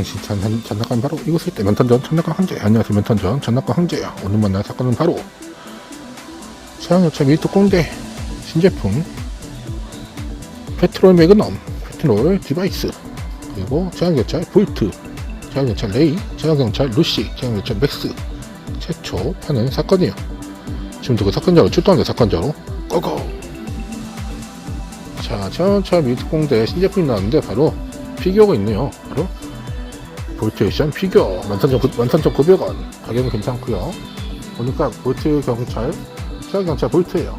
당시 전, 전낙관 바로 이곳에 있다 면탄전 전낙관 황제 안녕하세요 면탄전 전낙관 황제야 오늘 만날 사건은 바로 서양열차 밀트 공대 신제품 페트롤 매그넘 페트롤 디바이스 그리고 제한경찰 볼트 제한경찰 레이 제한경찰 루시 제한경찰 맥스 최초 파는 사건이에요. 지금도 그 사건자로 출동한다 사건자로 고고! 자 제한경찰 밀트 공대 신제품이 나왔는데 바로 피규어가 있네요. 바로 볼트 액션 피규어 13,900원. 가격은 괜찮고요. 보니까 볼트 경찰 최하 경찰 볼트예요.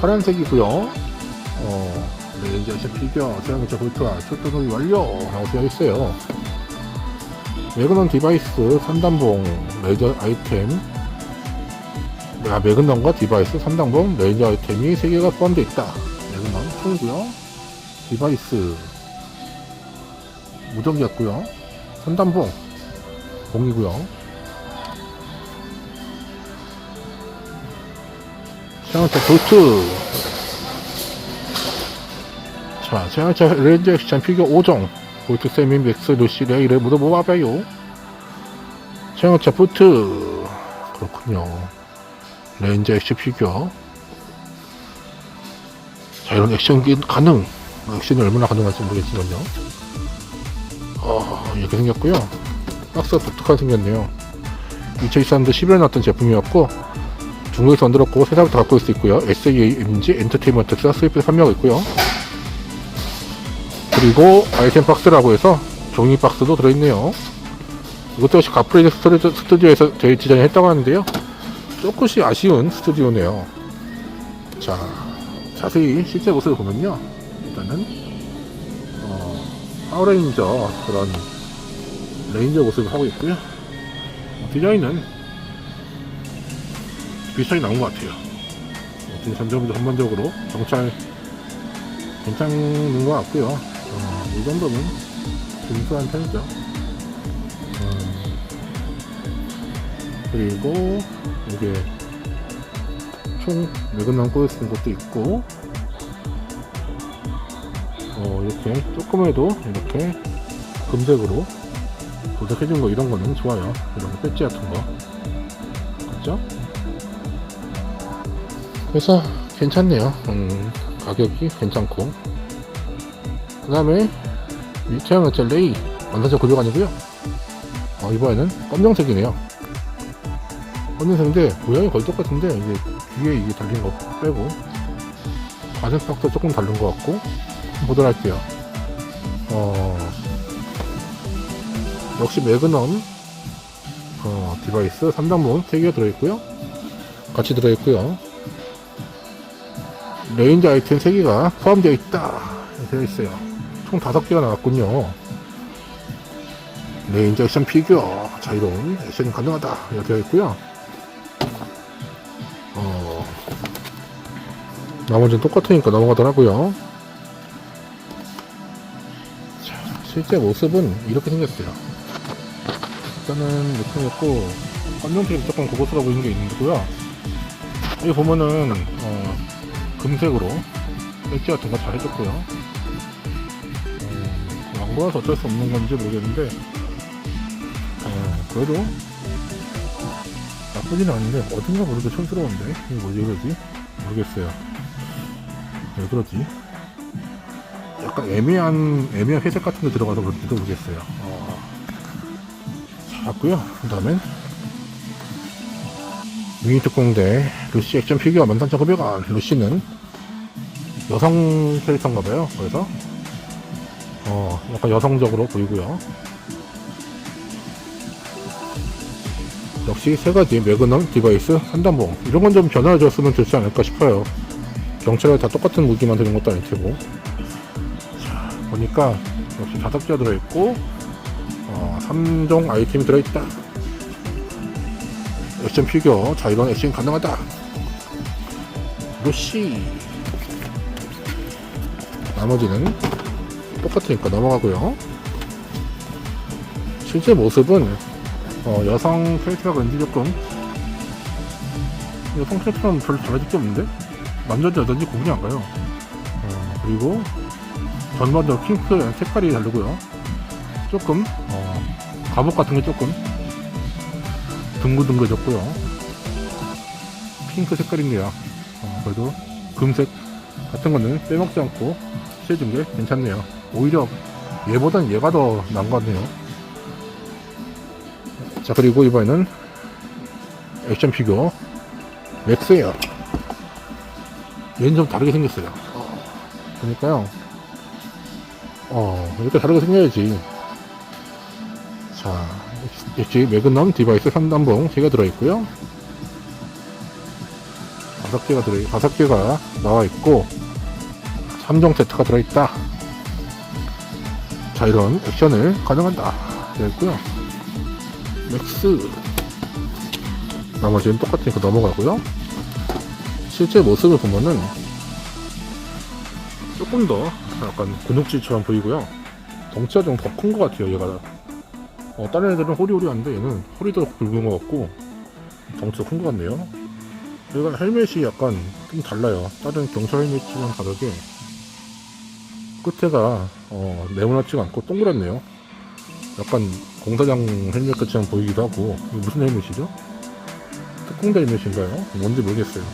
파란색이고요. 어, 레인저 액션 피규어 최하 경찰 볼트와 출동 준비 완료. 라고 되어 있어요. 매그넘 디바이스 3단봉 레이저 아이템. 아, 매그넘과 디바이스 3단봉 레이저 아이템이 3개가 포함되어 있다. 매그넘 총이고요. 디바이스 무적이었고요 3단봉 봉이고요. 제한차 볼트. 자 제한차 레인저 액션 피규어 5종. 볼트 세미 맥스 루시 레이를 모두 모아봐요. 제한차 볼트. 그렇군요. 레인저 액션 피규어. 자 이런 액션기 가능. 액션이 얼마나 가능할지 모르겠지만요. 어 이렇게 생겼고요. 박스가 독특하게 생겼네요. 2023년도 11월에 나왔던 제품이었고 중국에서 만들었고 세상부터 갖고 올 수 있고요. SAMG 엔터테인먼트가 수입해서 판매하고 있고요. 그리고 아이템 박스라고 해서 종이 박스도 들어있네요. 이것도 역시 가프레이드 스튜디오- 스튜디오에서 제 디자인을 했다고 하는데요. 조금씩 아쉬운 스튜디오네요. 자 자세히 실제 모습을 보면요. 일단은 어, 파워레인저 그런 레인저 모습을 하고 있고요. 어, 디자인은 비슷하게 나온 것 같아요. 어떤 전적으로 전반적으로 경찰 괜찮은 것 같고요. 어, 이 정도면 준수한 편이죠. 어, 그리고 이게 총 꼬여 쓰는 것도 있고 어, 이렇게 조금해도 이렇게 금색으로 도색해준 거 이런 거는 좋아요. 이런 거 배지 같은 거. 그죠? 그래서 괜찮네요. 음, 가격이 괜찮고. 그 다음에 위태양은 레이 14,900원이고요. 어, 이번에는 검정색이네요. 검정색인데 모양이 거의 똑같은데 이제 뒤에 이게 달린 거 빼고. 가슴 박도 조금 다른 것 같고. 보도록 할게요 역시 매그넘 어, 디바이스 3단봉 3개가 들어있고요. 같이 들어있고요. 레인저 아이템 3개가 포함되어 있다. 되어 있어요. 총 5개가 나왔군요. 레인저 액션 피규어 자유로운 액션이 가능하다. 이렇게 되어 있고요. 어, 나머지는 똑같으니까 넘어가더라고요. 자, 실제 모습은 이렇게 생겼어요 일단은 생겼고 검정색이 조금 고급스러워 보이는 게 있고요. 여기 보면은 어, 금색으로 배지 같은 거잘 해줬고요. 어, 광고라서 어쩔 수 없는 건지 모르겠는데 어, 그래도 나쁘진 않은데 어딘가 모르게 촌스러운데? 이게 뭐지 그러지? 모르겠어요. 왜 그러지? 약간 애매한 애매한 회색 같은 게 들어가서 그런지도 모르겠어요 어, 잡고요. 그 다음엔 미니특공대 루시 액션 피규어 13,900원 루시는 여성 캐릭터인가봐요 그래서. 어 약간 여성적으로 보이고요. 역시 세 가지 매그넘 디바이스 3단봉. 이런 건 좀 변화를 줬으면 좋지 않을까 싶어요. 경찰에 다 똑같은 무기만 드는 것도 아닐 테고. 자 보니까 역시 개가 들어있고 어, 3종 아이템이 들어있다. 액션 피규어 자 이런 액션 가능하다. 루시. 나머지는 똑같으니까 넘어가고요. 실제 모습은 어, 여성 캐릭터가 그런지 조금 여성 캐릭터는 별로 달라질 게 없는데? 남자인지 여자인지 구분이 안 가요. 어, 그리고 전반적으로 핑크 색깔이 다르고요 조금 어, 갑옷 같은 게 조금 둥글둥글해졌고요. 핑크 색깔인데요. 어, 그래도 금색 같은 거는 빼먹지 않고 칠해준 게 괜찮네요. 오히려 얘보단 얘가 더 나은 것 같네요. 자 그리고 이번에는 액션 피규어 맥스예요. 얘는 좀 다르게 생겼어요. 그러니까요. 어 이렇게 다르게 생겨야지. 자 역시 매그넘 디바이스 3단봉 3개 들어있고요. 다섯 개가 들어 다섯 개가 나와 있고 3종 세트가 들어있다. 자 이런 액션을 가능한다. 되어 있고요. 맥스 나머지는 똑같으니까 넘어가고요. 실제 모습을 보면은 조금 더 약간 근육질처럼 보이고요. 덩치가 좀 더 큰 것 같아요, 얘가. 어, 다른 애들은 호리호리한데 얘는 허리도 굵은 것 같고 덩치가 큰것 같네요. 얘가 헬멧이 약간 좀 달라요. 다른 경찰 헬멧이랑 다르게 끝에가 어, 네모나지가 않고 동그랗네요. 약간 공사장 헬멧 같이 보이기도 하고 무슨 헬멧이죠? 특공대 헬멧인가요? 뭔지 모르겠어요.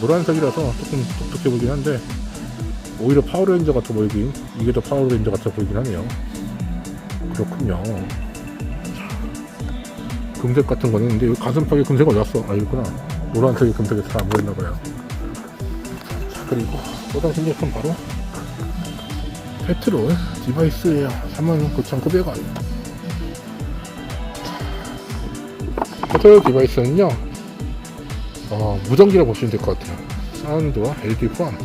노란색이라서 조금 독특해 보이긴 한데 오히려 파워레인저 같아 보이긴 이게 더 파워레인저 같아 보이긴 하네요. 그렇군요. 금색 같은 거는 근데 여기 가슴팍에 금색 갔어? 아 있구나. 노란색이 금색이 잘 안 보였나 봐요. 자 그리고 또 다른 신제품 바로 페트롤 디바이스예요. 39,900원. 페트롤 디바이스는요. 어, 무전기라고 보시면 될 것 같아요. 사운드와 LED 포함.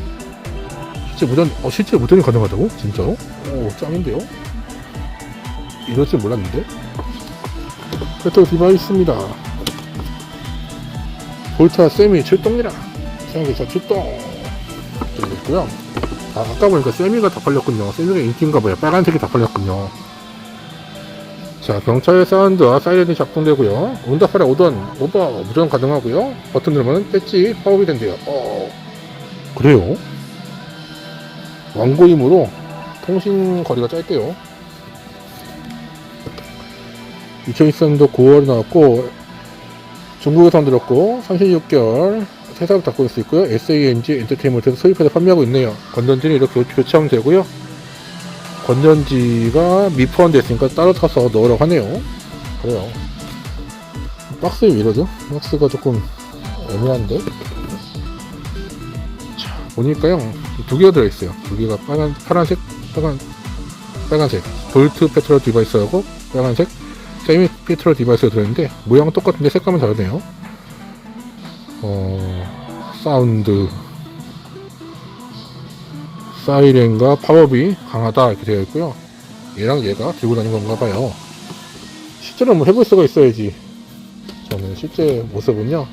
실제 무전, 어, 실제 무전이 가능하다고? 진짜로? 오, 짱인데요? 이럴 줄 몰랐는데? 페트롤 디바이스입니다. 볼타 세미 출동이라. 생각해서 출동. 있고요. 아, 아까 보니까 세미가 다 팔렸군요. 세미가 인기인가 봐요. 빨간색이 다 팔렸군요. 자, 경찰 사운드와 사이렌이 작동되고요. 응답하라 오던 오버 무전 가능하고요. 버튼 누르면 배지 파업이 된대요. 어, 그래요? 완고임으로 통신 거리가 짧대요. 2023년도 9월에 나왔고 중국에서 만들었고 36개월 회사를 닫고 있을 수 있고요. SANG 엔터테인먼트에서 수입해서 판매하고 있네요. 건전지는 이렇게 교체하면 되고요. 건전지가 미포함되어 있으니까 따로 타서 넣으라고 하네요. 그래요. 박스에 왜 이러죠? 박스가 조금 애매한데? 자, 보니까요. 두 개가 들어있어요. 두 개가 빨간, 파란색, 빨간, 빨간색. 볼트 페트롤 디바이스하고 빨간색 세미 페트롤 디바이스가 들어있는데 모양은 똑같은데 색감은 다르네요. 어, 사운드, 사이렌과 파워비 강하다 이렇게 되어 있고요. 얘랑 얘가 들고 다니는 건가 봐요. 실제로 한번 해볼 수가 있어야지. 저는 실제 모습은요.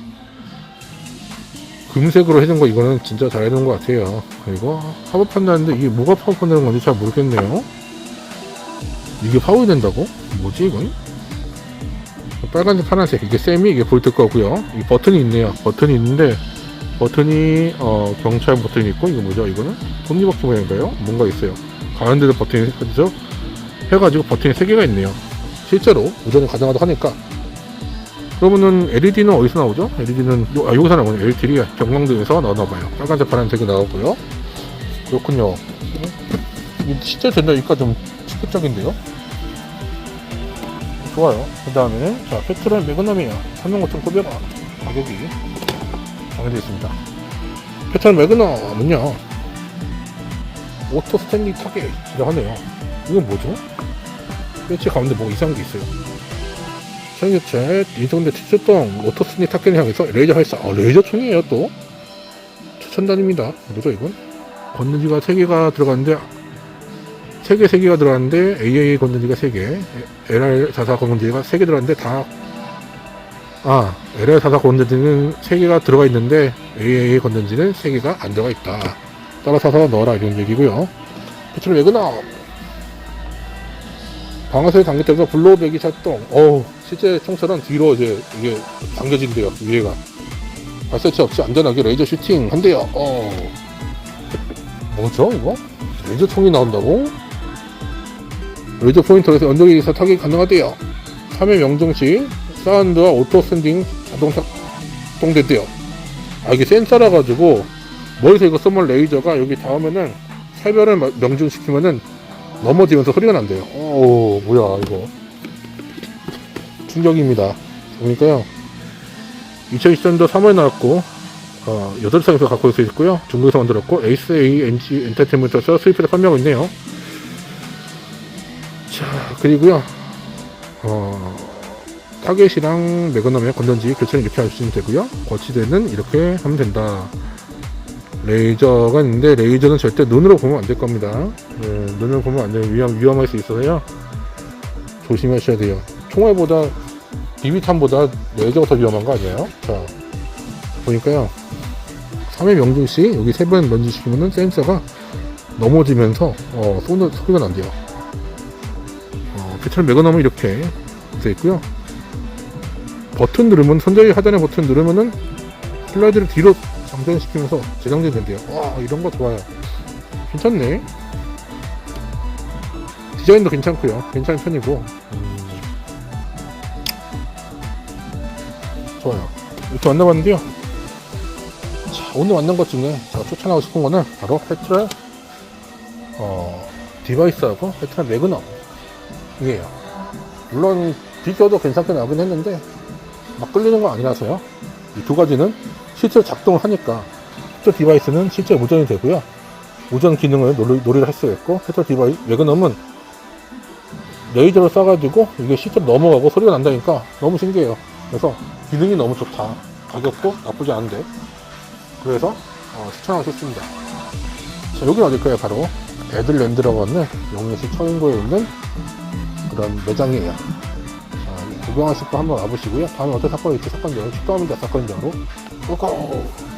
금색으로 해준 거 이거는 진짜 잘 해놓은 것 같아요. 그리고 파워 판다는데 이게 뭐가 파워 판다는 건지 잘 모르겠네요. 이게 파워 된다고? 뭐지 이건? 빨간색 파란색 이게 세미 이게 볼트 거고요. 이 버튼이 있네요. 버튼이 있는데 버튼이 어, 경찰 버튼이 있고 이거 뭐죠? 이거는? 톱니바퀴 모양인가요? 뭔가 있어요. 가운데도 버튼이 그죠? 해가지고 버튼이 3개가 있네요. 실제로 우전이 가능하다 하니까. 그러면은 LED는 어디서 나오죠? LED는 요, 아, 여기서 나오네요 LED가 경광등에서 나오나봐요. 빨간색 파란색이 나오고요. 그렇군요. 이 실제 된다니까 좀 치급적인데요 좋아요 그 다음에는 자 페트롤 매그넘이에요 35,900원 가격이 정해되어 있습니다. 패턴 매그넘은요, 오토 스탠딩 타겟이라고 하네요. 이건 뭐죠? 배치 가운데 뭐 이상한 게 있어요. 천교체, 인성대 티초동, 오토 스탠딩 타겟을 향해서 레이저 발사. 아, 레이저 총이에요, 또. 추천단입니다. 뭐죠, 이건? 건전지가 3개가 들어갔는데, 3개, 3개가 들어갔는데, AA 건전지가 3개, LR 자사 건전지가 3개 들어갔는데, 다 아, LR44 건전지는 3개가 들어가 있는데 AA 건전지는 3개가 안 들어가 있다. 따라 사서 넣어라 이런 얘기고요. 배출을 왜 그나? 방아쇠 당겼다면서 블로우백이 작동. 어우, 실제 총처럼 뒤로 이제 이게 당겨진대요, 위에가. 발사체 없이 안전하게 레이저 슈팅 한대요. 어. 뭐죠, 이거? 레이저 총이 나온다고? 레이저 포인터에서 언덕에서 타격이 가능하대요. 3회 명중 시 사운드와 오토 샌딩 자동 작동된대요. 아 이게 센서라 가지고 머리서 이거 쏘면 레이저가 여기 닿으면은 살별을 마- 명중시키면은 넘어지면서 소리가 난대요. 오 뭐야 이거 충격입니다. 보니까요 2020년도 3월에 나왔고 어, 8상에서 갖고 있을 수 있고요. 중국에서 만들었고 에이스 A NG 엔터테인먼트에서 수입해서 판매하고 있네요. 자 그리고요 어, 타겟이랑 매그넘의 건전지 교체는 이렇게 하시면 되고요. 거치대는 이렇게 하면 된다. 레이저가 있는데 레이저는 절대 눈으로 보면 안 될 겁니다. 네, 눈으로 보면 안 돼요. 위험, 위험할 수 있어서요. 조심하셔야 돼요. 총알보다 비비탄보다 레이저가 더 위험한 거 아니에요? 자 보니까요. 3회 명중시 여기 세번 런지 시키면은 센서가 넘어지면서 어, 소리가 난대요. 어, 배철 매거넘은 이렇게 되어 있고요. 버튼 누르면 손잡이 하단의 버튼 누르면은 슬라이드를 뒤로 장전시키면서 재장전이 된대요. 와 이런 거 좋아요. 괜찮네. 디자인도 괜찮고요. 괜찮은 편이고. 음, 좋아요. 이렇게 만나봤는데요. 자, 오늘 만난 것 중에 제가 추천하고 싶은 거는 바로 페트럴 어, 디바이스하고 페트럴 매그넘 이에요. 물론 비교도 괜찮게 나오긴 했는데 막 끌리는 건 아니라서요. 이 두 가지는 실제로 작동을 하니까 페트롤 디바이스는 실제 무전이 되고요. 무전 기능을 놀이, 놀이를 할 수가 있고 페트롤 디바이스 매그넘은 레이저를 쏴가지고 이게 실제로 넘어가고 소리가 난다니까 너무 신기해요. 그래서 기능이 너무 좋다. 가격도 나쁘지 않은데. 그래서 어, 추천하고 싶습니다. 자, 여기는 어딜까요? 바로 애들랜드라고 하는 용인시 처인구에 있는 그런 매장이에요. 자, 구경하실 거 한번 와보시고요. 다음에 어떤 사건이 있지 사건대로 출동합니다. 사건대로. 고고!